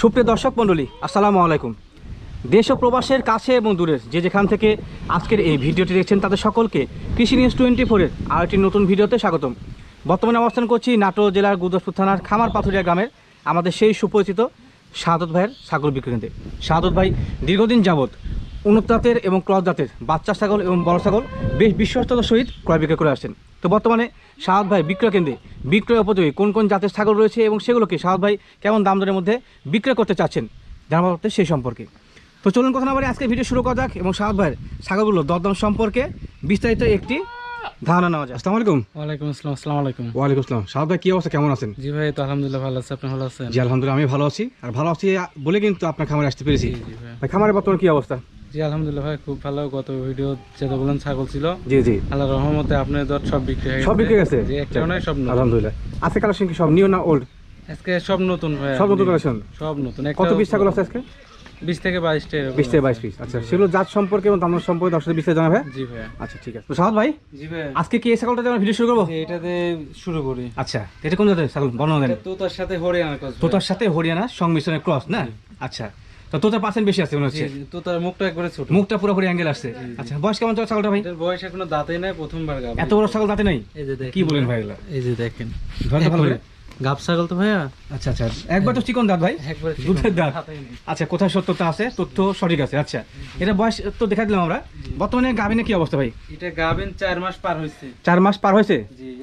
সুপ্রিয় দর্শক মণ্ডলী, আসসালামু আলাইকুম। দেশ ও প্রবাসের কাছে এবং দূরের যে যেখান থেকে আজকের এই ভিডিওটি দেখছেন তাদের সকলকে কৃষি নিউজ টোয়েন্টি ফোরের আর একটি নতুন ভিডিওতে স্বাগতম। বর্তমানে অবস্থান করছি নাটোর জেলার গুরদাসপুর থানার খামার পাথুরিয়া গ্রামের আমাদের সেই সুপরিচিত শাহাদত ভাইয়ের ছাগল বিক্রি কেন্দ্রে। ভাই দীর্ঘদিন যাবৎ উন্নত জাতের এবং ক্রস জাতের বাচ্চা ছাগল এবং বড় ছাগল বেশ বিশ্বস্ততার সহিত ক্রয় বিক্রয় করে আসছেন। তো বর্তমানে শাহাদ ভাই বিক্রয় কেন্দ্রে বিক্রয় উপযোগী কোন কোন জাতের ছাগল রয়েছে এবং সেগুলোকে শাহাদ ভাই কেমন দাম দরের মধ্যে বিক্রয় করতে চাচ্ছেন? জানাব হচ্ছে সেই সম্পর্কে। তো চলুন কথা না বলে আজকে ভিডিও শুরু করা যাক এবং শাহাদ ভাইয়ের ছাগলগুলো দরদাম সম্পর্কে বিস্তারিত একটি ধারণা নেওয়া যায় আসসালামু আলাইকুম। ওয়ালাইকুম আসসালাম আসসালামু আলাইকুম। ওয়ালাইকুম আসসালাম। শাহাদ ভাই কী অবস্থা? কেমন আছেন? জি ভাই তো আলহামদুলিল্লাহ ভালো আছে। আপনি ভালো আছেন? জি আলহামদুলিল্লাহ আমি ভালো আছি। আর ভালো আছি বলে কিন্তু আপনার খামারে আসতে পেরেছি। ভাই। খামারের বর্তমানে কী অবস্থা? জি আলহামদুলিল্লাহ ভাই খুব ভালো। গত ভিডিও যেটা বললেন ছাগল ছিল জি জি। আল্লাহ রহমতে আপনার দর সব বিক্রি হয়ে সব বিক্রি গেছে। জি একটা নয় সব আলহামদুলিল্লাহ। আজকে কালেকশন কি সব নিউ না ওল্ড আজকে সব নতুন ভাই সব নতুন কালেকশন? সব নতুন। কত পিস ছাগল আছে আজকে? বিশ থেকে বাইশটা এরকম বিশ থেকে বাইশ পিস আচ্ছা সেগুলো জাত সম্পর্কে এবং দাম সম্পর্কে বিস্তারিত জানাবে? জি ভাই। আচ্ছা ঠিক আছে। তো সাহাদ ভাই জি ভাই। আজকে কি এই ছাগলটা আমরা ভিডিও শুরু করব? জি, এটা দিয়ে শুরু করি। আচ্ছা এটা কোন জাতের ছাগল? বর্ণনা দেন। তোতার সাথে হরিয়ানা কস তোতার সাথে হরিয়ানা সংমিশ্রণের ক্রস না? আচ্ছা তো তোতার পার্সেন্ট বেশি আছে মনে হচ্ছে? তোতার মুখটা একবারে ছোট। মুখটা পুরোপুরি অ্যাঙ্গেল আসছে। আচ্ছা বয়স কেমন তোর ছাগলটা ভাই? বয়স এখনও দাঁতে নাই প্রথমবার এত বড় ছাগল দাঁতে নাই? এই যে দেখেন কি বলেন ভাই। এই যে দেখেন। করে। গাব ছাগল তো ভাইয়া? আচ্ছা আচ্ছা। একবার তো চিকন দাঁত ভাই? দুধের দাঁত। আচ্ছা কোথায় সত্যতা আছে? তথ্য সঠিক আছে। আচ্ছা এটা বয়স তো দেখা দিলাম আমরা। বর্তমানে গাভিনে কি অবস্থা ভাই? এটা গাবেন চার মাস পার হয়েছে। চার মাস পার হয়েছে?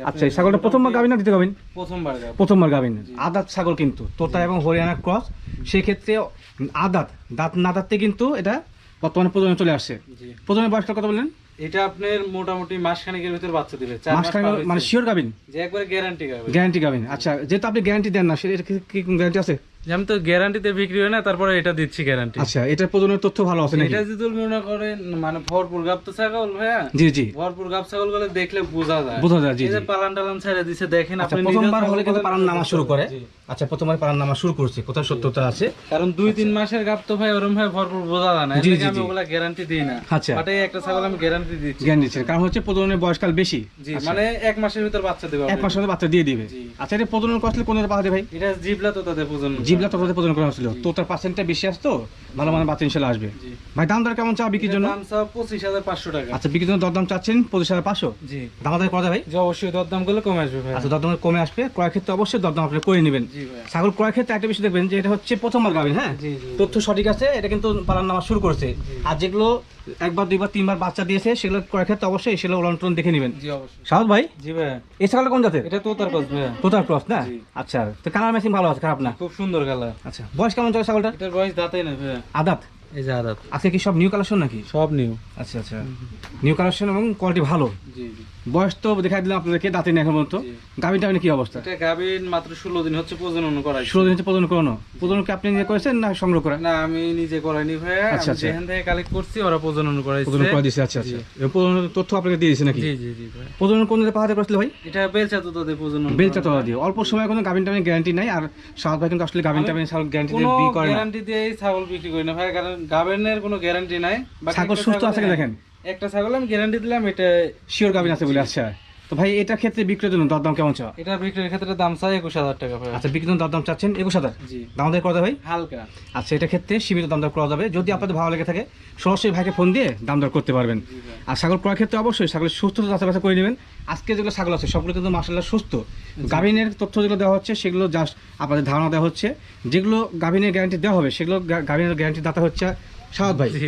আচ্ছা এই ছাগলটা প্রথমবার গাভিন না দ্বিতীয় গাভিন? প্রথমবার প্রথমবার গাভিন। আদাত ছাগল কিন্তু তোতা এবং হরিয়ানা ক্রস। সেক্ষেত্রে আদাত দাঁত না দাঁততে কিন্তু এটা বর্তমানে প্রজন্মে চলে আসছে। জি। প্রজন্মের বয়সটা কত বললেন? এটা আপনার মোটামুটি মাসখানেকের ভিতর বাচ্চা দিবে মানে শিওর গাবিন? যে একবার গ্যারান্টি গাবিন গ্যারান্টি গাবিন। আচ্ছা যেহেতু আপনি গ্যারান্টি দেন না সেটা কি- কি গ্যারান্টি আছে? যে আমি তো গ্যারান্টিতে বিক্রি হয় না তারপরে এটা দিচ্ছি গ্যারান্টি আচ্ছা এটার প্রজন্মের তথ্য ভালো আছে নাকি? এটা যদি মনে করেন মানে ভরপুর গাব তো ছাগল ভাইয়া। জি জি। ভরপুর গাব ছাগলগুলো দেখলে বোঝা যায়। বোঝা যায় জি এই যে জি। পালান টালান ছেড়ে দিছে দেখেন আচ্ছা আপনি প্রথমবার হলে কিন্তু ছাগল পালন নামা শুরু করে। আচ্ছা প্রথমবার পালন নামা শুরু করছে সত্যতা আছে? কারণ দুই তিন মাসের গাব তো ভাই ওরম ভাই ভরপুর বোঝা যায় না। জি, জি, আমি ওগুলা গ্যারান্টি দিই না। আচ্ছা। বাট এই একটা ছাগল আমি গ্যারান্টি দিচ্ছি। দিচ্ছেন। কারণ হচ্ছে প্রজন্মের বয়সকাল বেশি। জি মানে এক মাসের ভিতর বাচ্চা দেবে এক মাসের বাচ্চা দিয়ে দিবে। আচ্ছা এটা প্রজনন কষ্টলে কোন পাওয়া যায় ভাই? এটা জিবলা তো তাদের প্রজন্ম জিবলা তোর প্রজনন করা হচ্ছিল। তো তার পার্সেন্টটা বেশি আসতো ভালো মানের বাচ্চা ইনশাল্লাহ আসবে। ভাই দাম দর কেমন চা বিক্রির জন্য? পঁচিশ হাজার পাঁচশো টাকা। আচ্ছা বিক্রির জন্য দরদাম চাচ্ছেন পঁচিশ হাজার পাঁচশো? জি। দাম করা ভাই? যে অবশ্যই দরদাম করলে কমে আসবে ভাই। আচ্ছা দরদাম কমে আসবে। ক্রয় ক্ষেত্রে অবশ্যই দরদাম আপনি করে নেবেন। ছাগল ক্রয় ক্ষেত্রে একটা বিষয় দেখবেন যে এটা হচ্ছে প্রথমবার গাবেন হ্যাঁ? তথ্য সঠিক আছে এটা কিন্তু পালন নামা শুরু করছে। আর যেগুলো একবার দুইবার তিনবার বাচ্চা দিয়েছে সেগুলো ক্রয় ক্ষেত্রে অবশ্যই সেগুলো উলন্টন দেখে নেবেন। সাহস ভাই? জি ভাই। এই ছাগলটা কোন জাতের? এটা তো তার কাজ ভাই তোতার ক্রস না? আচ্ছা তো কালার ম্যাচিং ভালো আছে খারাপ না? খুব সুন্দর কালার। আচ্ছা বয়স কেমন চলে ছাগলটা এটার বয়স দাঁতাই না ভাই আদাত? এই যে আদাত। আজকে কি সব নিউ কালেকশন নাকি? সব নিউ আচ্ছা আচ্ছা। নিউ কালেকশন এবং কোয়ালিটি ভালো। জি জি। বয়স তো দেখা দিলাম আপনাদেরকে দাঁতে এখন পর্যন্ত। গাভিন টাভিনে কি অবস্থা? এটা গাবিন মাত্র ষোলো দিন হচ্ছে প্রজনন করাই ষোলো দিন হচ্ছে প্রজনন করানো। প্রজনন কি আপনি নিজে করেছেন না সংগ্রহ করেন? না আমি নিজে করাইনি ভাই আচ্ছা, আচ্ছা। যেখান থেকে কালেক্ট করছি ওরা প্রজনন করাইছে। প্রজনন করে দিয়েছে আচ্ছা আচ্ছা। এবং প্রজননের তথ্য আপনাকে দিয়ে দিয়েছে নাকি? জি জি জি ভাই প্রজনন কোন পাহাড়ে করেছিল ভাই? এটা বেলচা তো তাদের প্রজনন বেলচা তোলা দিয়ে অল্প সময় কোনো গাভিন টাভিন গ্যারান্টি নাই আর ভাই কিন্তু আসলে গাভিন টাভিন গ্যারান্টি কোনো দিয়ে করে না। গ্যারান্টি দিয়ে ছাগল বিক্রি করি না ভাই কারণ গাবেনের কোনো গ্যারান্টি নাই। ছাগল সুস্থ আছে ছাগলে- দেখেন? একটা ছাগল আমি গ্যারান্টি দিলাম এটা শিওর গাভিন আছে বলে আচ্ছা। তো ভাই এটা ক্ষেত্রে বিক্রির জন্য দরদাম কেমন চাও? এটা বিক্রির ক্ষেত্রে দাম চাই একুশ হাজার টাকা ভাই। আচ্ছা বিক্রির জন্য দরদাম চাচ্ছেন একুশ হাজার? জি। দাম আমাদের করা ভাই? হালকা। আচ্ছা এটা ক্ষেত্রে সীমিত দাম দর করা যাবে। যদি আপনাদের ভালো লেগে থাকে সরাসরি ভাইকে ফোন দিয়ে দাম দর করতে পারবেন। আর ছাগল ক্রয় ক্ষেত্রে অবশ্যই ছাগলের সুস্থতা যাচাই করে নেবেন। আজকে যেগুলো ছাগল আছে সবগুলো কিন্তু মাসাল্লাহ সুস্থ। গাভিনের তথ্য যেগুলো দেওয়া হচ্ছে সেগুলো জাস্ট আপনাদের ধারণা দেওয়া হচ্ছে। যেগুলো গাভিনের গ্যারান্টি দেওয়া হবে সেগুলো গাভিনের গ্যারান্টি দাতা হচ্ছে সাহাদ ভাই। জি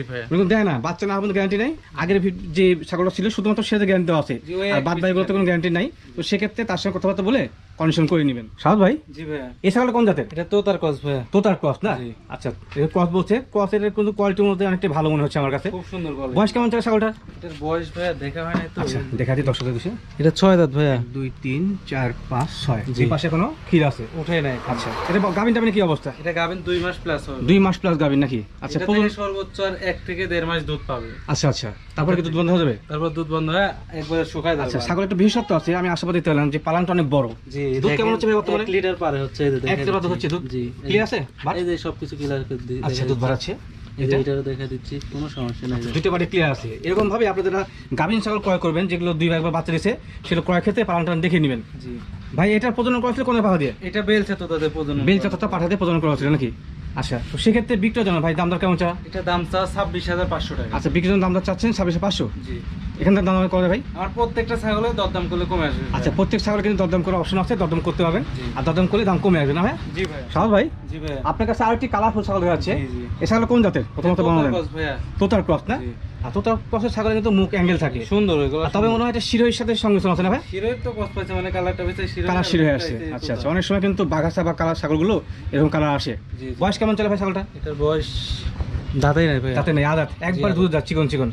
দেয় না বাচ্চা না গ্যারান্টি নেই? আগের যে ছাগলটা ছিল শুধুমাত্র সেটা গ্যারান্টি দেওয়া আছে। আর বাদ বাকিগুলোতে কোনো গ্যারান্টি নাই। তো সেক্ষেত্রে তার সঙ্গে কথাবার্তা বলে কন্ডিশন করে নেবেন। সাহাদ ভাই? জি ভাই এই কোন জাতের? এটা তো তার কস ভাই তোতার ক্রস না। আচ্ছা ক্রস বলছে ক্রসের কিন্তু কোয়ালিটির মধ্যে অনেকটা ভালো মনে হচ্ছে আমার কাছে। খুব সুন্দর গল্প বয়স কেমন ছাগলটা এটার বয়স ভাই দেখা হয় না তো। আচ্ছা দেখা দিই দর্শকের বিষয়ে। এটা ছয় দাঁত ভাইয়া। দুই তিন চার পাঁচ ছয়। জি। এই পাশে কোনো ক্ষীর আছে? উঠে নাই। আচ্ছা এটা টাভিন কি অবস্থা? এটা গাবেন দুই মাস প্লাস হবে। দুই মাস প্লাস গাভিন নাকি? আচ্ছা এটা সর্বোচ্চ আর এক থেকে দেড় মাস দুধ পাবে। আচ্ছা আচ্ছা। তারপরে কি দুধ বন্ধ হয়ে যাবে? তারপর দুধ বন্ধ হয়ে একবারে শুকায় আচ্ছা যাবে ছাগল একটা বিশেষত্ব আছে আমি আশাবাদী পেলাম যে পালানটা অনেক বড়। জি। দুধ কেমন হচ্ছে ভাই বর্তমানে? 1 লিটার পারে হচ্ছে এই যে এক দেখা লিটার দুধ হচ্ছে দুধ? জি ক্লিয়ার আছে? এই যে সবকিছু ক্লিয়ার করে দিই আচ্ছা দুধ বাড়াচ্ছে। এই যে এটা? এটারও দেখা দিচ্ছি কোনো সমস্যা নাই। দুটো বাড়ি ক্লিয়ার আছে। এরকম ভাবে আপনারা গাভিন ছাগল ক্রয় করবেন যেগুলো দুই বাচ্চা দিয়েছে সেগুলো ক্রয় ক্ষেত্রে পালনটা দেখে নেবেন। জি। ভাই এটার প্রজনন করেছিল কোন পাহা দিয়ে? এটা বেলছে তো তাদের প্রজনন বেল চাতাটা পাঠাতে প্রজনন করা হচ্ছিল নাকি? আচ্ছা তো সেক্ষেত্রে বিক্রয় জন্য ভাই দাম দর কেমন চা? এটা দাম চা ছাব্বিশ হাজার পাঁচশো টাকা। আচ্ছা বিক্রয় জন্য দাম দর চাচ্ছেন ছাব্বিশে পাঁচশো? জি। এখান দাম করে ভাই? আমার প্রত্যেকটা ছাগলের দরদাম করলে কমে আসবে আচ্ছা প্রত্যেক ছাগলের কিন্তু দরদাম করার অপশন আছে দরদাম করতে পারবেন। আর দরদাম করলে দাম কমে আসবে না ভাই? জি ভাই। সাহস ভাই? জি ভাই। আপনার কাছে আরেকটি কালারফুল ছাগল আছে। এই ছাগল কোন জাতের? প্রথমত ভাইয়া। তোতার ক্রস না। আর ক্রসের ছাগলে কিন্তু মুখ অ্যাঙ্গেল থাকে। সুন্দর তবে মনে হয় এটা শিরোহির সাথে সংমিশ্রণ আছে না ভাই? তো পাইছে মানে কালারটা বেশি কালার আচ্ছা আচ্ছা অনেক সময় কিন্তু বাঘাসা বা কালার ছাগলগুলো এরকম কালার আসে। বয়স কেমন চলে ভাই ছাগলটা এটার বয়স দাঁতাই নাই তাতে নেই আদাত একবার দুধ যাচ্ছে চিকন চিকন।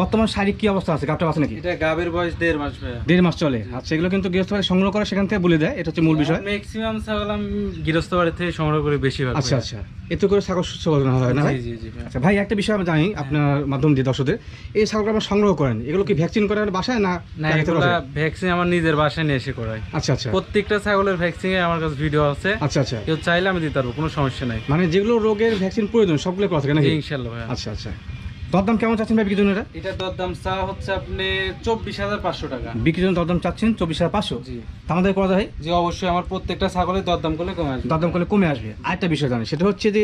বর্তমান শারীরিক কি অবস্থা আছে? গাবটা আছে নাকি? এটা গাবের বয়স দেড় মাস দেড় মাস চলে। আচ্ছা এগুলো কিন্তু গৃহস্থ বাড়ি সংগ্রহ করে সেখান থেকে বলে দেয়। এটা হচ্ছে মূল বিষয়। ম্যাক্সিমাম ছাগল আমি গৃহস্থ বাড়ি থেকে সংগ্রহ করে বেশি ভাগ আচ্ছা আচ্ছা। এতে করে ছাগল সুস্থ হয় না জি জি জি আচ্ছা ভাই একটা বিষয় আমি জানি আপনার মাধ্যম দিয়ে দর্শকদের। এই ছাগলটা আমরা সংগ্রহ করেন? এগুলো কি ভ্যাকসিন করেন বাসায় না না ভ্যাকসিন আমার নিজের বাসায় নিয়ে এসে করাই। আচ্ছা আচ্ছা। প্রত্যেকটা ছাগলের ভ্যাকসিন আমার কাছে ভিডিও আছে। আচ্ছা আচ্ছা। কেউ চাইলে আমি দিতে পারব কোনো সমস্যা নাই। মানে যেগুলো রোগের ভ্যাকসিন প্রয়োজন সবগুলো করা থাকে নাকি? ইনশাল্লাহ আচ্ছা আচ্ছা। দরদাম কেমন চাচ্ছেন ভাই এটা দরদাম চা হচ্ছে আপনি চব্বিশ হাজার পাঁচশো টাকা। দরদাম চাচ্ছেন চব্বিশ হাজার পাঁচশো? জি। আমাদের করা যায় জি অবশ্যই আমার প্রত্যেকটা ছাগলের দরদাম করলে কমে আসবে। দরদাম করলে কমে আসবে। আরেকটা বিষয় জানি সেটা হচ্ছে যে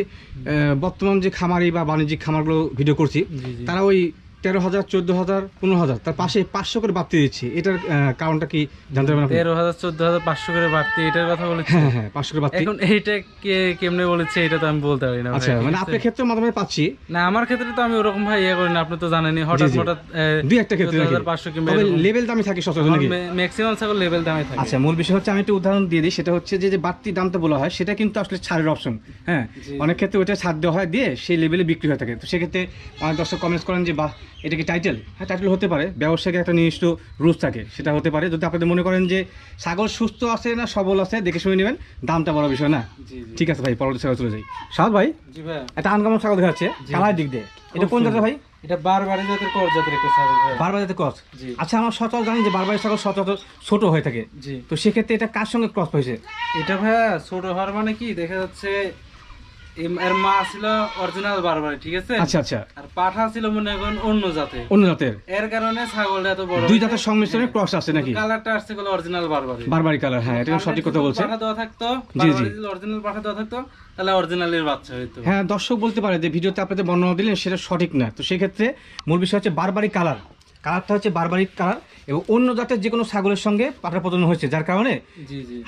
বর্তমান যে খামারি বা বাণিজ্যিক খামারগুলো ভিডিও করছি তারা ওই তেরো হাজার চোদ্দ হাজার পনেরো হাজার। তার পাশে পাঁচশো করে বাড়তি দিচ্ছে। এটার কারণটা কি জানতে পারবেন তেরো হাজার চোদ্দ হাজার পাঁচশো করে বাড়তি এটার কথা বলেছি হ্যাঁ হ্যাঁ পাঁচশো করে বাড়তি। এখন এইটা কে কেমনে বলেছে এটা তো আমি বলতে পারি না আচ্ছা মানে আপনার ক্ষেত্রে মাধ্যমে পাচ্ছি। না আমার ক্ষেত্রে তো আমি ওরকম ভাই ইয়ে করি না আপনি তো জানেনই। হঠাৎ হঠাৎ দুই একটা ক্ষেত্রে? পাঁচশো কিংবা লেভেল দামই থাকে সচরাচর নাকি? ম্যাক্সিমাম ছাগল লেভেল দামে থাকে। আচ্ছা মূল বিষয় হচ্ছে আমি একটা উদাহরণ দিয়ে দিই সেটা হচ্ছে যে যে বাড়তি দামটা বলা হয় সেটা কিন্তু আসলে ছাড়ের অপশন হ্যাঁ? অনেক ক্ষেত্রে ওটা ছাড় দেওয়া হয় দিয়ে সেই লেভেলে বিক্রি হয়ে থাকে। তো সেক্ষেত্রে অনেক দর্শক কমেন্টস করেন যে বাহ এটা কি টাইটেল হ্যাঁ টাইটেল হতে পারে। ব্যবসায়িক একটা নির্দিষ্ট রুলস থাকে। সেটা হতে পারে। যদি আপনাদের মনে করেন যে ছাগল সুস্থ আছে না সবল আছে দেখে শুনে নেবেন। দামটা বড় বিষয় না। ঠিক আছে ভাই পরবর্তী ছাগল চলে যাই। সাদ ভাই একটা আনকমন ছাগল দেখা যাচ্ছে। কালার দিক দিয়ে। এটা কোন জাতের ভাই? এটা বারবারই জাতের কর জাতের একটা ছাগল বারবার জাতের ক্রস আচ্ছা আমার জানি যে বারবার ছাগল সচরাচর ছোট হয়ে থাকে। তো সেক্ষেত্রে এটা কার সঙ্গে ক্রস হয়েছে? এটা ভাইয়া ছোট হওয়ার মানে কি? দেখা যাচ্ছে এর মা ছিল অরিজিনাল বারবারই ঠিক আছে? আচ্ছা আচ্ছা। আর পাঠা ছিল মনে করেন অন্য জাতে অন্য জাতের। এর কারণে ছাগলটা এত বড় দুই জাতের সংমিশ্রণে ক্রস আছে নাকি? কালারটা আসছে গুলো অরিজিনাল বারবারই। বারবারি কালার হ্যাঁ এটা সঠিক কথা বলছে। পাঠা দেওয়া থাকতো জি, জি। অরিজিনাল পাঠা দেওয়া থাকতো তাহলে অরিজিনালের বাচ্চা হইতো। হ্যাঁ দর্শক বলতে পারে যে ভিডিওতে আপনাদের বর্ণনা দিলেন সেটা সঠিক না তো সেক্ষেত্রে মূল বিষয় হচ্ছে বারবারি কালার কালারটা হচ্ছে বারবারি কালার এবং অন্য জাতের যে কোনো ছাগলের সঙ্গে পাঠা প্রজনন হয়েছে যার কারণে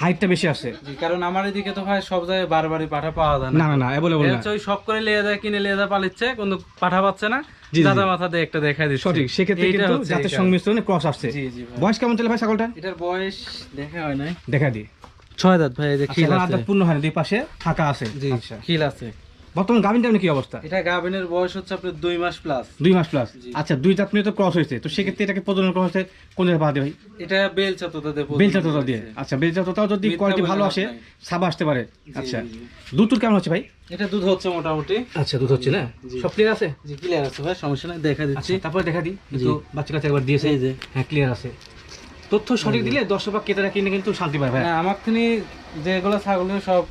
হাইটটা বেশি আসে। কারণ আমার এদিকে তো ভাই সব জায়গায় বারবারই পাঠা পাওয়া যায় না। না না অ্যাভেলেবল না। ওই সব করে লিয়ে যায় কিনে লিয়ে যায় পালিচ্ছে কিন্তু পাঠা পাচ্ছে না। দাদা মাথা দিয়ে একটা দেখা দিচ্ছে। সঠিক সেক্ষেত্রে কিন্তু জাতের সংমিশ্রণে ক্রস আসছে। জি জি বয়স কেমন চলে ভাই ছাগলটা এটার বয়স দেখা হয় নাই। দেখা দিই ছয় দাঁত ভাই খিল আচ্ছা, পূর্ণ হয় দুই পাশে ফাঁকা আছে। জি আচ্ছা। খিল আছে। বর্তমান গাভিন টাইমে কি অবস্থা? এটা গাভিনের বয়স হচ্ছে আপনার দুই মাস প্লাস দুই মাস প্লাস আচ্ছা দুই জাত নিয়ে তো ক্রস হয়েছে তো সেক্ষেত্রে এটাকে প্রজনন করা হয়েছে কোন জায়গায় পাওয়া যায় ভাই? এটা বেল চাততা দিয়ে বেলচা তোতা দিয়ে। আচ্ছা বেলচা তোতাও যদি কোয়ালিটি ভালো আসে। সাবা আসতে পারে। আচ্ছা। দুধ কেমন হচ্ছে ভাই? এটা দুধ হচ্ছে মোটামুটি। আচ্ছা দুধ হচ্ছে না? সব ক্লিয়ার আছে? জি ক্লিয়ার আছে ভাই সমস্যা নাই দেখা দিচ্ছি। আচ্ছা তারপরে দেখা দিই। তো বাচ্চা কাছে একবার দিয়েছে। এই যে। হ্যাঁ ক্লিয়ার আছে। তথ্য সঠিক দিলে দর্শক বা ক্রেতারা কিনে কিন্তু শান্তি পায় ভাই। হ্যাঁ আমার তিনি যেগুলো ছাগলের সব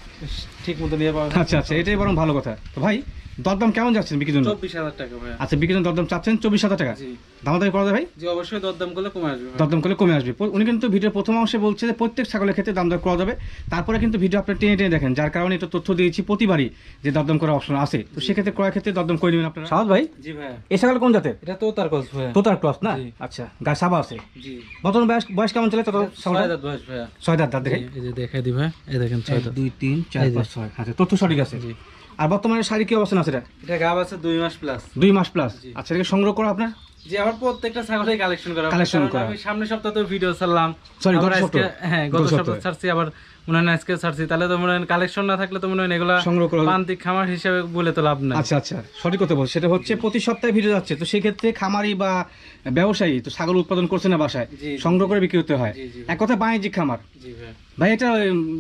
ঠিক মতো নিয়ে পাওয়া আচ্ছা আচ্ছা এটাই বরং ভালো কথা। তো ভাই দরদাম কেমন যাচ্ছেন বিক্রির জন্য? চব্বিশ হাজার টাকা ভাই আচ্ছা বিক্রির জন্য দরদাম চাচ্ছেন চব্বিশ হাজার টাকা? জি। দামাদামি করা যায় ভাই? জি অবশ্যই দরদাম করলে কমে আসবে দরদাম করলে কমে আসবে। উনি কিন্তু ভিডিওর প্রথম অংশে বলছে যে প্রত্যেক ছাগলের ক্ষেত্রে দাম দর করা যাবে। তারপরে কিন্তু ভিডিও আপনি টেনে টেনে দেখেন। যার কারণে এটা তথ্য দিয়েছি প্রতিবারই যে দরদাম করার অপশন আছে। তো সেক্ষেত্রে ক্রয়ের ক্ষেত্রে দরদাম করে নেবেন আপনারা। সাহস ভাই? জি ভাই এই ছাগল কোন জাতের? এটা তো তার কস ভাই তোতার ক্রস না? আচ্ছা গায়ে সাবা আছে। জি। বর্তমান বয়স বয়স কেমন চলে তত ছয় দাঁত বয়স ভাইয়া। ছয় দাঁত দাঁত দেখে। এই যে দেখাই দি ভাই। এই দেখেন ছয় দাঁত। দুই তিন চার পাঁচ ছয়। আচ্ছা তথ্য সঠিক আছে? জি। আর বর্তমানে শাড়ি কি অবস্থা আছে এটা? এটা গাব আছে দুই মাস প্লাস দুই মাস প্লাস আচ্ছা এটাকে সংগ্রহ করা আপনার? জি আমার প্রত্যেকটা ছাগলের কালেকশন করা। কালেকশন করা। আমি সামনের সপ্তাহে তো ভিডিও ছাড়লাম। সরি গত সপ্তাহে। হ্যাঁ গত সপ্তাহে। ছাড়ছি আবার মনে হয় আজকে ছাড়ছি। তাহলে তো মনে হয় কালেকশন না থাকলে তো মনে হয় এগুলা সংগ্রহ করা প্রান্তিক খামার হিসেবে বলে তো লাভ নাই। আচ্ছা আচ্ছা। সঠিক কথা বলছি। সেটা হচ্ছে প্রতি সপ্তাহে ভিডিও যাচ্ছে। তো সেক্ষেত্রে খামারি বা ব্যবসায়ী তো ছাগল উৎপাদন করছে না বাসায় সংগ্রহ করে বিক্রি করতে হয়। এক কথা বাণিজ্যিক খামার। ভাই। এটা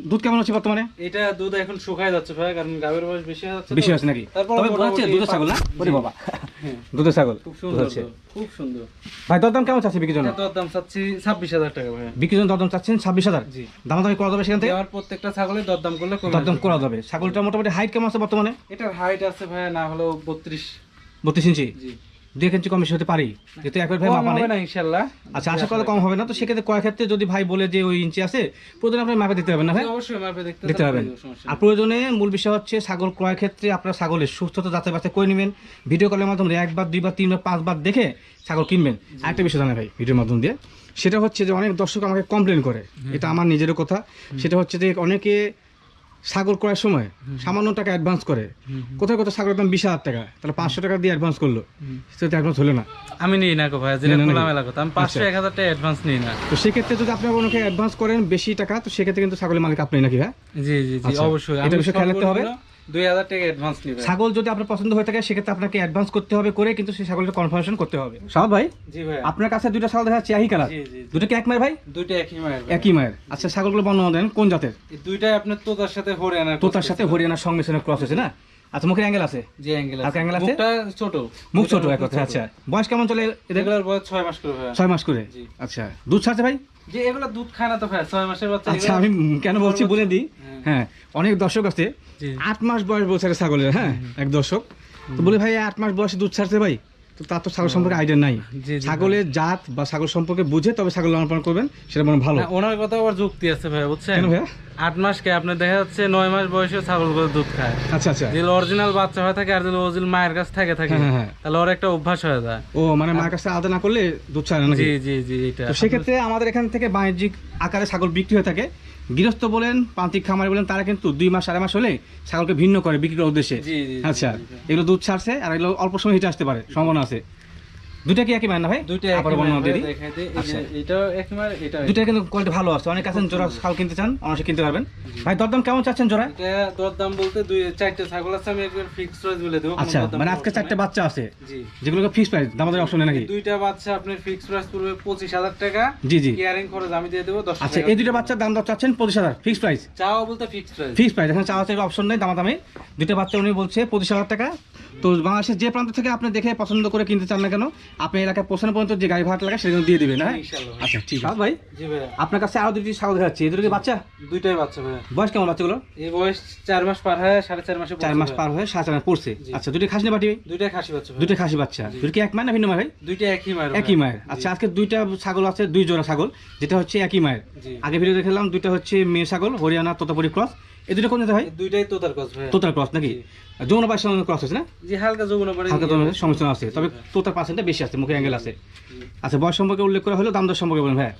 দুধ কেমন হচ্ছে বর্তমানে? এটা দুধ এখন শুকায় যাচ্ছে ভাই কারণ গাবের বয়স বেশি যাচ্ছে তো। বেশি আছে নাকি? তবে হচ্ছে দুধের ছাগল না? বাবা। হ্যাঁ, দুধের ছাগল? খুব সুন্দর হচ্ছে খুব সুন্দর। ভাই দরদাম কেমন চাচ্ছি বিক্রির জন্য? দরদাম চাচ্ছি ছাব্বিশ হাজার টাকা ভাই বিক্রির জন্য দরদাম চাচ্ছেন ছাব্বিশ হাজার? জি। দামাদামি করা যাবে সেখান থেকে? আমার প্রত্যেকটা ছাগলের দরদাম করলে দরদাম করা যাবে। ছাগলটা মোটামুটি হাইট কেমন আছে বর্তমানে? এটার হাইট আছে ভাই না হলো বত্রিশ। বত্রিশ ইঞ্চি? জি। দুই এক ইঞ্চি কম বেশি হতে পারি? যেহেতু একবার ভাই মাপা নেই। হবে না ইনশাল্লাহ আচ্ছা আশা করা কম হবে না তো সেক্ষেত্রে কয় ক্ষেত্রে যদি ভাই বলে যে ওই ইঞ্চি আছে প্রয়োজনে আপনি মাপে দিতে হবে না ভাই? অবশ্যই মাপে দেখতে দেখতে পাবেন আর প্রয়োজনে মূল বিষয় হচ্ছে ছাগল ক্রয় ক্ষেত্রে আপনার ছাগলের সুস্থতা যাচাই বাছাই করে নেবেন। ভিডিও কলের মাধ্যমে একবার দুইবার তিনবার পাঁচবার দেখে ছাগল কিনবেন। আরেকটা বিষয় জানাই ভাই ভিডিওর মাধ্যম দিয়ে। সেটা হচ্ছে যে অনেক দর্শক আমাকে কমপ্লেন করে। এটা আমার নিজেরও কথা। সেটা হচ্ছে যে অনেকে ছাগল করার সময় সামান্য টাকা অ্যাডভান্স করে। কোথায় কোথায় ছাগলের দাম বিশ হাজার টাকা? তাহলে পাঁচশো টাকা দিয়ে অ্যাডভান্স করল। সেটা অ্যাডভান্স হলো না। আমি নিই না ভাই যেটা? খোলামেলা কথা। আমি পাঁচশো আচ্ছা। এক হাজার টাকা অ্যাডভান্স নিই না। তো সেক্ষেত্রে যদি আপনি ওনাকে অ্যাডভান্স করেন বেশি টাকা তো সেক্ষেত্রে কিন্তু ছাগলের মালিক আপনি নাকি হ্যাঁ জি জি জি আচ্ছা। অবশ্যই। এটা বিষয়ে খেয়াল রাখতে হবে? সর্বনিম্ন দুই হাজার টাকা অ্যাডভান্স নিবে। ছাগল যদি আপনার পছন্দ হয়ে থাকে সেক্ষেত্রে আপনাকে অ্যাডভান্স করতে হবে করে কিন্তু সেই ছাগলটা কনফার্মেশন করতে হবে। সাহাব ভাই জি ভাই আপনার কাছে দুইটা ছাগল দেখা যাচ্ছে একই কালার জি জি দুটো কি এক মায়ের ভাই? দুইটা একই মায়ের একই মায়ের। আচ্ছা ছাগলগুলো বর্ণনা দেন কোন জাতের? এই দুইটাই আপনার তোতার সাথে হরিয়ানার তোতার সাথে হরিয়ানার সংমিশ্রণের ক্রস আছে না? আচ্ছা মুখের অ্যাঙ্গেল আছে? যে অ্যাঙ্গেল আর অ্যাঙ্গেল আছে? মুখটা ছোট। মুখ ছোট এক কথা আচ্ছা। বয়স কেমন চলে এদের? বয়স ছয় মাস করে ভাই ছয় মাস করে? আচ্ছা দুধ ছাড়ছে ভাই? যে এগুলো দুধ খায় না তো ভাই ছয় মাসের বাচ্চা আচ্ছা আমি কেন বলছি বলে দিই? হ্যাঁ। হ্যাঁ অনেক দর্শক আছে। আট মাস বয়স বলছে ছাগলের হ্যাঁ এক দর্শক। তো বলে ভাই আট মাস বয়সে দুধ ছাড়ছে ভাই? তো তার তো ছাগল সম্পর্কে আইডিয়া নাই। ছাগলের জাত বা ছাগল সম্পর্কে বুঝে তবে ছাগল লালন পালন করবেন সেটা মনে হয় ভালো। ওনার কথা আবার যুক্তি আছে ভাই বুঝছেন? কেন ভাইয়া? আট মাস কে দেখা যাচ্ছে নয় মাস বয়সে ছাগলগুলো দুধ খায়। আচ্ছা আচ্ছা। যদি অরিজিনাল বাচ্চা হয়ে থাকে আর যদি মায়ের কাছে থাকে থাকে হ্যাঁ, হ্যাঁ। তাহলে ওর একটা অভ্যাস হয়ে যায়। ও মানে মার কাছে আলাদা না করলে দুধ ছাড়ে না জি জি জি এটা। সেক্ষেত্রে আমাদের এখান থেকে বাণিজ্যিক আকারে ছাগল বিক্রি হয়ে থাকে। গৃহস্থ বলেন প্রান্তিক খামারি বলেন তারা কিন্তু দুই মাস আড়াই মাস হলে ছাগলকে ভিন্ন করে বিক্রির উদ্দেশ্যে। আচ্ছা। এগুলো দুধ ছাড়ছে আর এগুলো অল্প সময় হিটে আসতে পারে সম্ভাবনা আছে। দুইটা কি একই মান না ভাই? দুইটা আবার বর্ণনা দিই। এই আচ্ছা। দুইটা কিন্তু কোয়ালিটি ভালো আছে। অনেক আছেন জোড়া ছাগল কিনতে চান কিনতে পারবেন। ভাই দরদাম কেমন চাচ্ছেন জোড়া এটা দরদাম বলতে দুই চারটে ছাগল আছে আমি একবার ফিক্স প্রাইস বলে দেবো। আচ্ছা মানে আজকে চারটে বাচ্চা আছে। জি। যেগুলোকে ফিক্স প্রাইস দামাদের অপশন নাকি? দুইটা বাচ্চা আপনার ফিক্স প্রাইস পড়বে পঁচিশ হাজার টাকা। জি জি। কেয়ারিং খরচ আমি দিয়ে দেবো আচ্ছা এই দুইটা বাচ্চার দাম দর চাচ্ছেন পঁচিশ হাজার ফিক্স প্রাইস চাও বলতে ফিক্স প্রাইস ফিক্স প্রাইস এখানে চাওয়া চাওয়ার অপশন নেই দামাদামি। দুটো বাচ্চা উনি বলছে পঁচিশ হাজার টাকা। তো বাংলাদেশের যে প্রান্ত থেকে আপনি দেখে পছন্দ করে কিনতে চান না কেন আপনি এলাকায় পৌঁছানো পর্যন্ত যে গাড়ি ভাড়া লাগে সেটা দিয়ে দিবেন হ্যাঁ? আচ্ছা ঠিক আছে। ভাই। আপনার কাছে আরও দুটি ছাগল দেখাচ্ছি। এই দুটো কি বাচ্চা? দুইটাই বাচ্চা ভাইয়া। বয়স কেমন বাচ্চাগুলো এই বয়স চার মাস পার হয় সাড়ে চার মাসে চার মাস পার হয়ে সাড়ে চার মাস পড়ছে। আচ্ছা দুটি খাসি না বাটি? ভাই দুইটাই খাসি বাচ্চা। দুটো খাসি বাচ্চা। দুটো কি এক মায়ের না ভিন্ন মায়ের? ভাই দুইটা একই মায়ের একই মায়ের। আচ্ছা আজকে দুইটা ছাগল আছে দুই জোড়া ছাগল যেটা হচ্ছে একই মায়ের। আগে ভিডিও দেখলাম দুইটা হচ্ছে মেয়ে ছাগল হরিয়ানা তোতাপুরি ক্রস। এই দুটো কোন জাতের ভাই দুইটাই তোতার ক্রস ভাইয়া। তোতার ক্রস নাকি? যমুনা সঙ্গে ক্রস আছে না? জি হালকা হালকা সমস্যা আছে। তবে তোতার পার্সেন্টটা বেশি আছে মুখে অ্যাঙ্গেল আছে। আচ্ছা বয়স সম্পর্কে উল্লেখ করা হলো দাম দর সম্পর্কে বলুন ভাই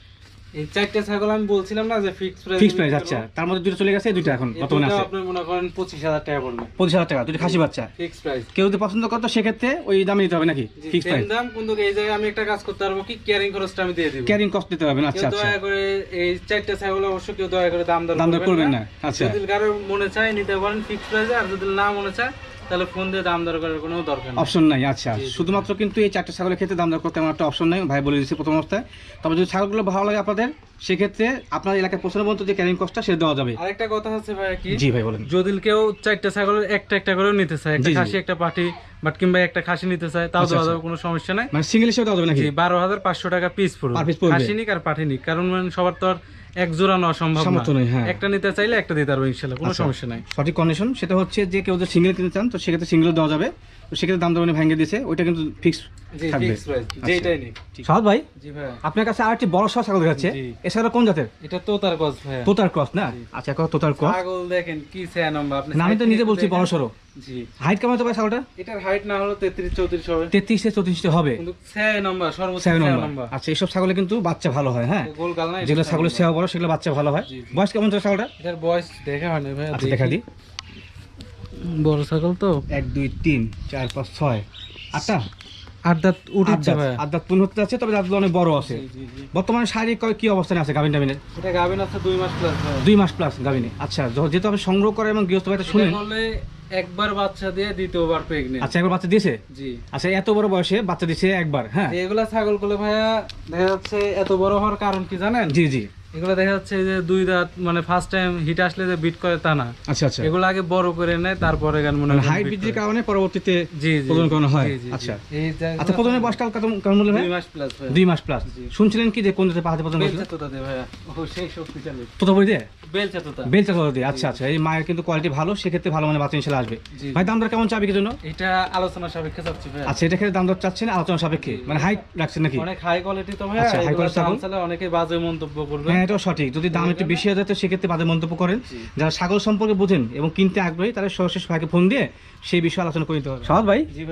এই চারটে ছাগল আমি বলছিলাম না যে ফিক্স প্রাইস ফিক্স প্রাইস আচ্ছা। তার মধ্যে দুটো চলে গেছে দুটো এখন বর্তমানে আছে। আপনি মনে করেন পঁচিশ হাজার টাকা পড়বে। পঁচিশ হাজার টাকা দুটো খাসি বাচ্চা। ফিক্স প্রাইস কেউ যদি পছন্দ করতো সেক্ষেত্রে ওই দামে নিতে হবে নাকি? ফিক্স প্রাইস দাম কিন্তু এই জায়গায় আমি একটা কাজ করতে পারব কি? ক্যারিং খরচটা আমি দিয়ে দিব। ক্যারিং কস্ট দিতে হবে না আচ্ছা আচ্ছা দয়া করে এই চারটে ছাগল অবশ্য কেউ দয়া করে দাম দর দাম দর করবেন না। আচ্ছা। যদি কারও মনে চায় নিতে পারেন ফিক্স প্রাইসে আর যদি না মনে চায় তাহলে ফোন দিয়ে দাম দর করার কোনো দরকার অপশন নাই আচ্ছা। শুধুমাত্র কিন্তু এই চারটে ছাগলের ক্ষেত্রে দাম দর করতে আমার একটা অপশন নাই ভাই বলে দিচ্ছি প্রথম অবস্থায়। তবে যদি ছাগলগুলো ভালো লাগে আপনাদের সেক্ষেত্রে আপনার এলাকায় পৌঁছানো পর্যন্ত যে ক্যারিং কস্টটা সেটা দেওয়া যাবে। আরেকটা কথা হচ্ছে ভাই কি জি ভাই বলেন। যদি কেউ চারটা ছাগলের একটা একটা করেও নিতে চায় একটা। খাসি একটা পাটি বাট কিংবা একটা খাসি নিতে চায় তাও আচ্ছা, দেওয়া আচ্ছা। যাবে কোনো সমস্যা নাই। মানে সিঙ্গেল হিসেবে দেওয়া যাবে নাকি? বারো হাজার পাঁচশো টাকা পিস পড়বে। খাসি নিক আর পাঠি নিক কারণ মানে সবার তো আর এক জোড়া নেওয়া সম্ভব সামর্থ্য নেই, হ্যাঁ। একটা নিতে চাইলে একটা দিতে পারব ইনশাল্লাহ কোনো আচ্ছা। সমস্যা নাই সঠিক কন্ডিশন সেটা হচ্ছে যে কেউ যদি সিঙ্গেল কিনতে চান তো সেক্ষেত্রে সিঙ্গেল দেওয়া যাবে তো সেক্ষেত্রে দাম দর ভেঙে দিয়েছে ওইটা কিন্তু ফিক্স থাকবে। ফিক্স প্রাইস যেটাই নিক সাহাদ ভাই আপনার কাছে আরেকটি বড় সহ ছাগল দেখাচ্ছে এছাড়া কোন জাতের? এটা তো তার ভাই তোতার ক্রস না? আচ্ছা এখন তোতার ক্রস। ছাগল দেখেন কি ছয় আপনি আমি তো নিজে বলছি বড় সড়ো জি। হাইট কেমন হতে পারে ছাগলটা? এটার হাইট না হলো তেত্রিশ চৌত্রিশ হবে। থেকে কিন্তু নম্বর সর্বোচ্চ নম্বর। আচ্ছা এইসব ছাগলে কিন্তু বাচ্চা ভালো হয় হ্যাঁ? গোল গাল না যেগুলো ছাগলের সেবা বড় সেগুলো বাচ্চা ভালো হয়। বয়স কেমন চলে ছাগলটা? এটার বয়স দেখা হয় ভাই আচ্ছা দেখা। দিই বড় ছাগল তো? এক দুই তিন চার পাঁচ ছয়। আটটা? আট দাঁত উঠেছে আট দাঁত আট হতে যাচ্ছে তবে দাঁতগুলো অনেক বড় আছে। বর্তমানে শারীরিক কয় কি অবস্থানে আছে গাভিন টাভিনের? এটা গাভিন আছে দুই মাস প্লাস দুই মাস প্লাস গাভিনে। আচ্ছা যেহেতু আপনি সংগ্রহ করে এবং গৃহস্থ শুনেন। একবার বাচ্চা দিয়ে দ্বিতীয়বার প্রেগনেন্ট আচ্ছা একবার বাচ্চা দিয়েছে? জি। আচ্ছা এত বড় বয়সে বাচ্চা দিয়েছে একবার হ্যাঁ? এগুলা ছাগলগুলো ভাইয়া দেখা যাচ্ছে এত বড় হওয়ার কারণ কি জানেন? জি জি। এগুলো দেখা যাচ্ছে যে দুই দাঁত মানে ফার্স্ট টাইম হিট আসলে যে বিট করে তা না। আচ্ছা আচ্ছা। এগুলো আগে বড় করে নেয় তারপরে গান মনে মানে করেন হাই beat বৃদ্ধির কারণে পরবর্তীতে জি জি। প্রজনন করানো হয়। আচ্ছা। এই যে- আচ্ছা প্রজনের বয়সকাল কত কেমন বললেন ভাই? দুই মাস প্লাস ভাই দুই মাস প্লাস শুনছিলেন কি যে কোন জাতের পাহাড়ে প্রজনন করছিল বেলচা তোতা দে ভাইয়া। ও সেই শক্তিশালী। তোতা বই দিয়ে বেলচা তোতা। বেলচা তোতা দিয়ে আচ্ছা আচ্ছা। এই মায়ের কিন্তু কোয়ালিটি ভালো সেক্ষেত্রে ভালো মানে বাচ্চা ইনশাল্লাহ আসবে। ভাই দাম দর কেমন চাবি কি জন্য? এটা আলোচনা সাপেক্ষে যাচ্ছে ভাইয়া। আচ্ছা এটা ক্ষেত্রে দাম দর চাচ্ছেন আলোচনা সাপেক্ষে? মানে হাইট রাখছেন নাকি? অনেক হাই কোয়ালিটি তো ভাইয়া। আচ্ছা, quality ছাগল। অনেকে বাজে মন্তব্য করবে। হ্যাঁ এটাও সঠিক। যদি দাম একটু বেশি হয়ে যায় তো সেক্ষেত্রে বাদে মন্তব্য করেন। যারা ছাগল সম্পর্কে বোঝেন এবং কিনতে আগ্রহী তারা সরাসরি ভাইকে ফোন দিয়ে সেই বিষয়ে আলোচনা করে নিতে হবে। সাহাদ ভাই? জি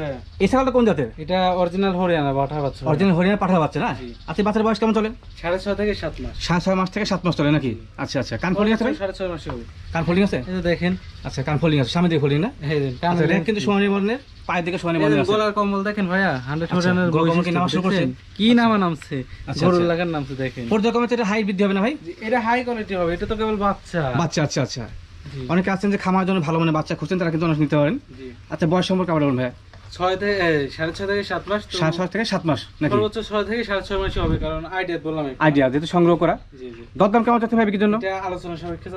এই ছাগলটা কোন জাতের? এটা অরিজিনাল হরিয়ানা বাটা বাচ্চা। অরিজিনাল হরিয়ানা পাঠা বাচ্চা না। আচ্ছা বাচ্চার বয়স কেমন চলে? সাড়ে ছয় থেকে সাত মাস। সাত ছয় মাস থেকে সাত মাস চলে নাকি? আচ্ছা আচ্ছা। কান ফোল্ডিং আছে সাড়ে ছয় মাসে হবে। কান ফোল্ডিং আছে? দেখেন। আচ্ছা কান ফোল্ডিং আছে। সামনে দিয়ে ফোল্ডিং না? হ্যাঁ আচ্ছা কিন্তু সোনালী বর্ণের? পায়ের দিকে শোয়ানি আছে। গলার কম্বল দেখেন ভাইয়া হান্ড্রেড আচ্ছা, হরিয়ানার গলার কম্বল কি নাম শুরু করছেন? কি নাম নামছে? আচ্ছা, গরুর আচ্ছা। লাগার নামছে দেখেন। কমে এটা হাই বৃদ্ধি হবে না ভাই? এটা হাই কোয়ালিটি হবে এটা তো কেবল বাচ্চা। বাচ্চা আচ্ছা আচ্ছা। অনেকে আছেন যে খামার জন্য ভালো মানে বাচ্চা খুঁজছেন তারা কিন্তু অনেক নিতে পারেন। আচ্ছা বয়স সম্পর্কে আবার বলুন ভাই ছয় থেকে সাড়ে ছয় থেকে সাত মাস তো ছয় থেকে সাত মাস নাকি? সর্বোচ্চ ছয় থেকে সাড়ে ছয় মাসে হবে কারণ আইডিয়া বললাম আইডিয়া যেহেতু সংগ্রহ করা। জি জি। দরদাম কেমন চাচ্ছে ভাই বিক্রির জন্য? এটা আলোচনা সাপেক্ষে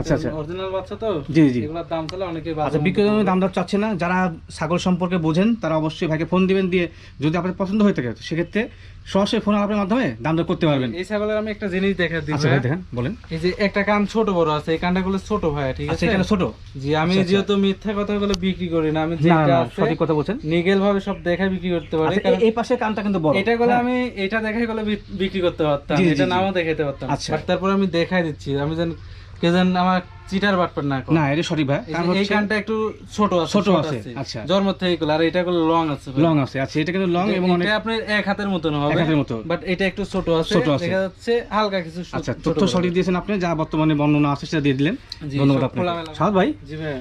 আচ্ছা, আচ্ছা। অরিজিনাল বাচ্চা তো। জি জি। এগুলোর দাম তাহলে অনেকে আচ্ছা বিক্রির জন্য দাম দর চাচ্ছে না। যারা ছাগল সম্পর্কে বোঝেন তারা অবশ্যই ভাইকে ফোন দিবেন দিয়ে যদি আপনার পছন্দ হয়ে থাকে সেক্ষেত্রে সরাসরি ফোন আলাপের মাধ্যমে দাম দর করতে পারবেন এই ছাগলের আমি একটা জিনিস দেখা দিই আচ্ছা ভাই দেখেন বলেন এই যে একটা কান ছোট বড় আছে এই কানটা গুলো ছোট ভাইয়া ঠিক আচ্ছা আছে এখানে ছোট জি আমি আচ্ছা, আচ্ছা। যেহেতু মিথ্যা কথা বলে বিক্রি করি না আমি যেটা সঠিক কথা বলছেন নিগেল ভাবে সব দেখাই বিক্রি করতে পারি এই- পাশের কানটা কিন্তু বড় এটা গুলো হ্যাঁ। আমি এটা দেখাই গুলো বিক্রি করতে পারতাম এটা। নামও দেখাইতে পারতাম আচ্ছা। বাট তারপর আমি দেখাই দিচ্ছি আমি যেন কে যেন আমার চিটার বাটপার না না এটা সঠিক ভাই। এই কানটা একটু ছোট আছে ছোট আছে, আচ্ছা। জন্ম থেকে গুলো আর এটা গুলো লং আছে লং আছে আচ্ছা এটা কিন্তু লং এবং অনেক এটা আপনার এক হাতের মতন হবে এক হাতের মতো। বাট এটা একটু ছোট আছে ছোট আছে। দেখা যাচ্ছে হালকা কিছু আচ্ছা তথ্য। সঠিক দিয়েছেন আপনি যা বর্তমানে বর্ণনা আছে সেটা দিয়ে দিলেন। ধন্যবাদ আপনাকে। সাদ ভাই? জি ভাই।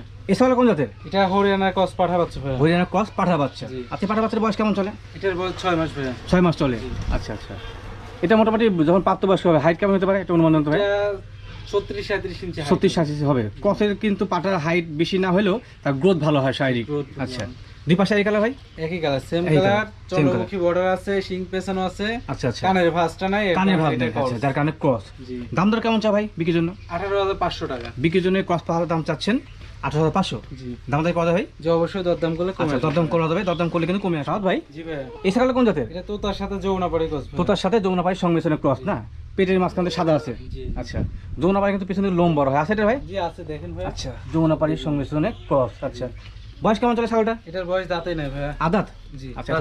কোন জাতের? এটা হরিয়ানা কস পাঠা পাচ্ছে ভাই। হরিয়ানা ক্রস পাঠা বাচ্চা। আচ্ছা পাঠা বাচ্চার বয়স কেমন চলে? এটার বয়স ছয় মাস ভাই ছয় মাস চলে। আচ্ছা আচ্ছা। এটা মোটামুটি যখন প্রাপ্তবয়স্ক হবে হাইট কেমন হতে পারে? এটা অনুমান জানতে পারে ছত্রিশ সাঁত্রিশ ইঞ্চি height। সত্যি সাথে হবে। ক্রসের কিন্তু পাটার হাইট বেশি না হলেও তার গ্রোথ ভালো হয় শারীরিক। আচ্ছা। দুই পাশে এই কালার ভাই? একই কালার সেম কালার চন্দ্রমুখী বর্ডার আছে শিং পেছানো আছে আচ্ছা আচ্ছা। কানের ভাঁজটা নাই কানের কারণে ভাব আচ্ছা যার কারণে ক্রস দাম দর কেমন চা ভাই বিক্রির জন্য? আঠারো হাজার পাঁচশো টাকা। বিক্রির জন্য ক্রস পাহাড় দাম চাচ্ছেন আঠারো হাজার পাঁচশো? দাম দর কত ভাই? যে অবশ্যই দরদাম করলে কমে আচ্ছা দরদাম করা যাবে দরদাম করলে কিন্তু কমে আসে ভাই জি ভাই। এই ছাগল কোন জাতের? এটা তো তার সাথে যৌনা পড়ে গছ তো তার সাথে যমুনা পাই সংমিশ্রণে ক্রস না? পেটের মাঝখান সাদা আছে। আচ্ছা যমুনা পাই কিন্তু পিছনে লোম বড় হয়। আছে এটা ভাই? জি আছে দেখেন ভাই। আচ্ছা যমুনা পাড়ির সংমিশ্রণে ক্রস আচ্ছা। বয়স কেমন চলে ছাগলটা? এটার বয়স দাঁতেই নাই ভাই। আদাত? জি আচ্ছা,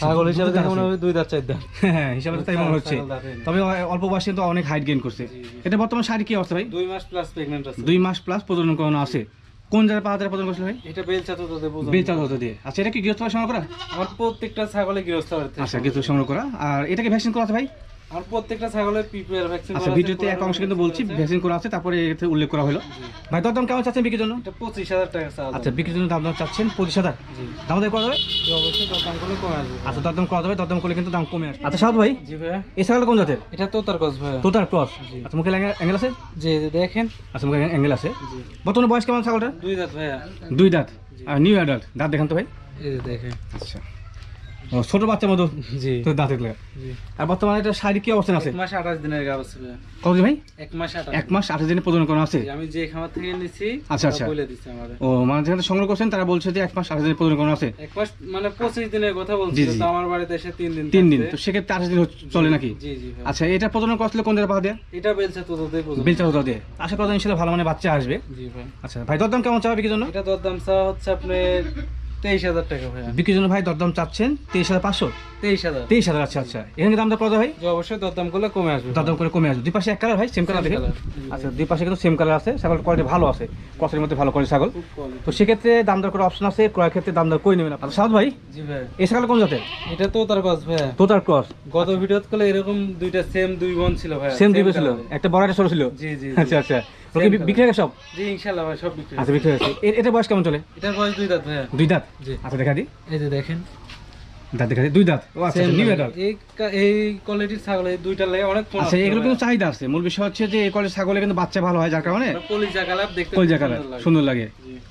ছাগল হিসাবে দেখে মনে হবে দুই দাঁত চার দাঁত। হ্যাঁ হিসাবে তাই মনে হচ্ছে। তবে অল্প বয়সে অনেক হাইট গেইন করছে। এটা বর্তমানে শাড়ি কি অবস্থা ভাই? দুই মাস প্লাস আছে। দুই মাস প্লাস প্রজনন করানো আছে। কোন জায়গায় যায় প্রজনন করছিল ভাই? এটা বেলচাতো দিয়ে বুঝো দিয়ে। আচ্ছা এটা কি গৃহস্থ সংগ্রহ করা? আমার প্রত্যেকটা ছাগলে গৃহস্থ আছে আচ্ছা গৃহস্থ সংগ্রহ করা। আর এটাকে ভ্যাকসিন করা আছে ভাই? আমার প্রত্যেকটা ছাগলের পিপিআর ভ্যাকসিন আচ্ছা ভিডিওতে এক অংশ কিন্তু বলছি ভ্যাকসিন করা আছে তারপরে এতে উল্লেখ করা হলো। ভাই দরদাম কেমন চাচ্ছেন বিক্রির জন্য? এটা পঁচিশ হাজার টাকা চাওয়া আচ্ছা বিক্রির জন্য দাম দাম চাচ্ছেন? পঁচিশ হাজার। দাম দাম করা যাবে? অবশ্যই দরদাম করলে কমে আসবে আচ্ছা দরদাম করা যাবে দরদাম করলে কিন্তু দাম কমে আসবে। আচ্ছা সাদ ভাই জি ভাইয়া। এই ছাগল কোন জাতের? এটা তো তার কস ভাইয়া। তোতার ক্রস। আচ্ছা মুখে অ্যাঙ্গেল আছে? জি দেখেন। আচ্ছা মুখে অ্যাঙ্গেল আছে। বর্তমানে বয়স কেমন ছাগলটা দুই দাঁত ভাইয়া। দুই দাঁত। আর নিউ অ্যাডাল্ট দাঁত দেখান তো ভাই। এই দেখেন। আচ্ছা। ছোট বাচ্চার মতো জি। তো লাগে আর বর্তমানে এটা শারীরিক কি অবস্থান আছে? এক মাস আঠাশ দিনের গাব আছে। কতদিন ভাই? এক মাস আঠাশ এক মাস আঠাশ দিনে প্রজনন করানো আছে? আমি যে খামার থেকে নিছি আচ্ছা, আচ্ছা। বলে দিছে ও মানে যেখানে সংগ্রহ করছেন তারা বলছে যে এক মাস আঠাশ দিনে প্রজনন করানো আছে। এক মাস মানে পঁচিশ দিনের কথা বলছি। তো আমার বাড়িতে এসে তিন দিন তিন দিন থাকছে। তো সেক্ষেত্রে আঠাশ দিন চলে নাকি? জি জি আচ্ছা এটা প্রজনন করছিল কোন জায়গায় পাওয়া দেয় এটা বেলছে তো বেলচা হতে দিয়ে। আশা করা ইনশাল্লাহ ভালো মানে বাচ্চা আসবে। জি ভাই। আচ্ছা ভাই দরদাম কেমন চাবে বিক্রির জন্য? এটা দরদাম চাওয়া হচ্ছে আপনার তেইশ হাজার টাকা ভাইয়া। বিক্রির জন্য ভাই দরদাম চাচ্ছেন তেইশ হাজার পাঁচশো? তেইশ হাজার। তেইশ হাজার আচ্ছা আচ্ছা। এখানে কি দাম দর করা যায় ভাই অবশ্যই দরদাম করলে কমে আসবে। দরদাম করে কমে আসবে। দুই পাশে এক কালার ভাই সেম কালার দেখে আচ্ছা দুই পাশে কিন্তু সেম কালার আছে। ছাগল কোয়ালিটি ভালো আছে। কসের মধ্যে ভালো করে ছাগল। তো সেক্ষেত্রে দাম দর করে অপশন আছে। ক্রয় ক্ষেত্রে দাম দর করে নেবেন আপনার। সাদ ভাই জি ভাই। এই ছাগল কোন জাতের? এটা তো তার কাজ ভাইয়া। তোতার ক্রস। গত ভিডিওতে করলে এরকম দুইটা সেম দুই বোন ছিল সেম দুই ছিল। একটা বড় একটা ছোট ছিল। জি জি জি। আচ্ছা আচ্ছা। বিক্রি হয়ে সব? জি ইনশাআল্লাহ ভাই সব বিক্রি আচ্ছা বিক্রি এটা বয়স কেমন চলে? এটার বয়স দুই দাঁত ভাইয়া। দুই দাঁত? জি। আচ্ছা দেখা দিই এই যে দেখেন। দাঁত দেখা দিই দুই দাঁত? ও আচ্ছা নিউ। অ্যাডাল্ট এই এই কোয়ালিটির ছাগল এই দুইটা লাগে অনেক আচ্ছা এগুলো কিন্তু চাহিদা আছে। মূল বিষয় হচ্ছে যে এই কলেজ ছাগলে কিন্তু বাচ্চা ভালো হয় যার কারণে কলিজা কালার দেখতে সুন্দর লাগে।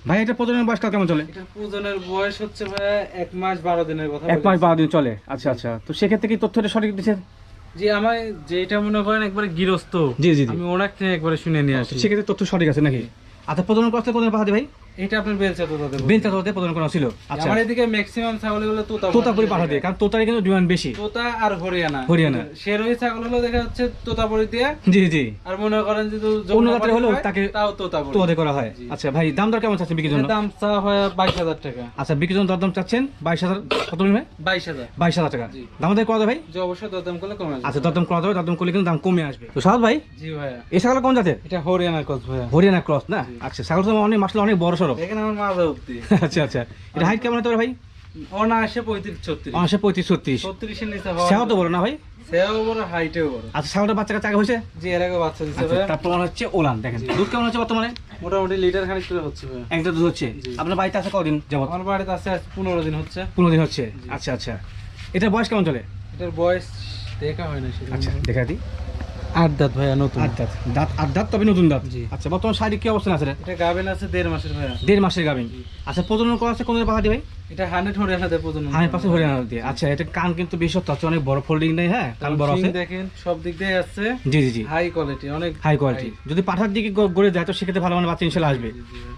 ভাই এটা প্রজননের বয়সকাল কেমন চলে? এটার পূজনের বয়স হচ্ছে ভাইয়া এক মাস বারো দিনের কথা এক মাস। বারো দিন চলে। আচ্ছা আচ্ছা। তো সেক্ষেত্রে কি তথ্যটা সঠিক দিচ্ছে জি আমার যেটা মনে করেন একবারে গৃহস্থ জি, জি। আমি ওনার থেকে একবারে শুনে নিয়ে আসি। সেক্ষেত্রে তথ্য সঠিক আছে নাকি? আচ্ছা প্রথমে কথা কোথায় পাহাড়ি ভাই। এটা আপনার বেলচা তো বেলচা তোতে প্রজনন করা ছিল। আচ্ছা। আমার এদিকে ম্যাক্সিমাম ছাগলগুলো তোতা তোতাপুরি পাঠা দিয়ে কারণ তোতারে কিন্তু ডিমান্ড বেশি। তোতা আর হরিয়ানা। হরিয়ানা। শেরোই ছাগল হলো দেখা যাচ্ছে তোতাপুরি দিয়ে। জি জি। আর মনে করেন যে অন্য জাতের হলেও তাকে তাও তোতাপুরি তোতে করা হয়। আচ্ছা ভাই দাম দর কেমন চাচ্ছেন বিক্রির জন্য? দাম চা হয় বাইশ হাজার টাকা। আচ্ছা বিক্রির জন্য চাচ্ছেন কত টাকা। দাম দর করা ভাই? যে অবশ্যই দরদাম করলে কমে আসবে আচ্ছা দরদাম করা যাবে দরদাম করলে কিন্তু দাম কমে আসবে। তো ভাই জি ভাইয়া। এই ছাগল কোন জাতের? এটা হরিয়ানার কস ভাইয়া। হরিয়ানা ক্রস না? আচ্ছা ছাগল তো অনেক মাসলে অনেক বড় সড়ো দেখেন আমার মাজা অব্দি আচ্ছা আচ্ছা। এটা হাইট কেমন হতে পারে ভাই? অনায়াসে পঁয়ত্রিশ ছত্রিশ। অনাশে পঁয়ত্রিশ ছত্রিশ। ছত্রিশের নিচে সেও তো বড় না ভাই? সেও বড় হাইটেও বড়। আচ্ছা ছাগলটা বাচ্চা কাচ্চা আগে হয়েছে? জি এর আগে বাচ্চা দিচ্ছে তারপর হচ্ছে ওলান দেখেন। দুধ কেমন হচ্ছে বর্তমানে? মোটামুটি লিটার খানিক করে হচ্ছে একটা দুধ হচ্ছে? আপনার বাড়িতে আছে কদিন যাবত আমার বাড়িতে আছে পনেরো দিন হচ্ছে। পনেরো দিন হচ্ছে। আচ্ছা আচ্ছা। এটা বয়স কেমন চলে? এটার বয়স দেখা হয় না আচ্ছা দেখা দিই আট দাঁত ভাইয়া নতুন। আট দাঁত। দাঁত আট দাঁত তবে নতুন দাঁত? আচ্ছা বর্তমান শারীরিক কি অবস্থান আছে এটা গাবেন আছে দেড় মাসের ভাইয়া। দেড় মাসের গাভিন। আচ্ছা প্রজনন করা আছে কোন পাহাড়ি ভাই? এটা হান্ড্রেড প্রজনন হরিয়ানা দিয়ে। আচ্ছা এটা কান কিন্তু বেশ সত্য আছে অনেক বড় ফোল্ডিং নেই হ্যাঁ? কান বড় আছে। দেখেন সব দিক দিয়ে আছে। জি জি জি। হাই কোয়ালিটি অনেক হাই কোয়ালিটি যদি পাঠার দিকে গড়ে যায় তো সেক্ষেত্রে ভালো মানে বাচ্চা ইনশাল্লাহ আসবে।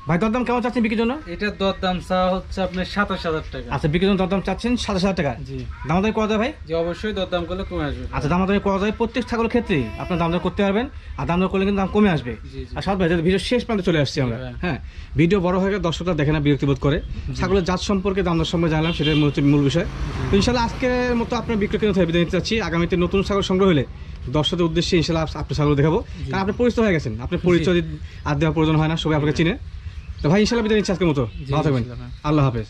ভাই দরদাম কেমন চাচ্ছেন বিক্রির জন্য? এটার দর দাম চা হচ্ছে আপনার সাতাশ হাজার টাকা। আচ্ছা বিক্রির জন্য দরদাম চাচ্ছেন সাতাশ হাজার টাকা? জি। দামাদারি করা যায় ভাই? যে অবশ্যই দর দাম করলে কমে আসবে। আচ্ছা দামাদারি করা যায় প্রত্যেক ছাগল ক্ষেত্রে আপনার দাম দর করতে পারবেন আর দাম দর করলে কিন্তু দাম কমে আসবে। আর সাত ভাই ভিডিও শেষ প্রান্তে চলে আসছি আমরা। হ্যাঁ। হ্যাঁ ভিডিও বড় হয়ে গেলে দর্শকরা দেখে না বিরক্তিবোধ করে। ছাগলের জাত সম্পর্কে দাম দর সম্পর্কে জানলাম সেটাই মূল মূল বিষয়। তো ইনশাল্লাহ আজকের মতো আপনার বিক্রয় কেন্দ্র থেকে বিদায় নিতে চাচ্ছি আগামীতে নতুন ছাগল সংগ্রহ হলে দর্শকদের উদ্দেশ্যে ইনশাল্লাহ আপ- আপনার ছাগল দেখাবো। কারণ আপনি পরিচিত হয়ে গেছেন। আপনার পরিচয় আর দেওয়ার প্রয়োজন হয় না সবাই আপনাকে চিনে। তো ভাই ইনশাল্লাহ বিদায় নিচ্ছি আজকের মতো। ভালো থাকবেন। আল্লাহ হাফেজ।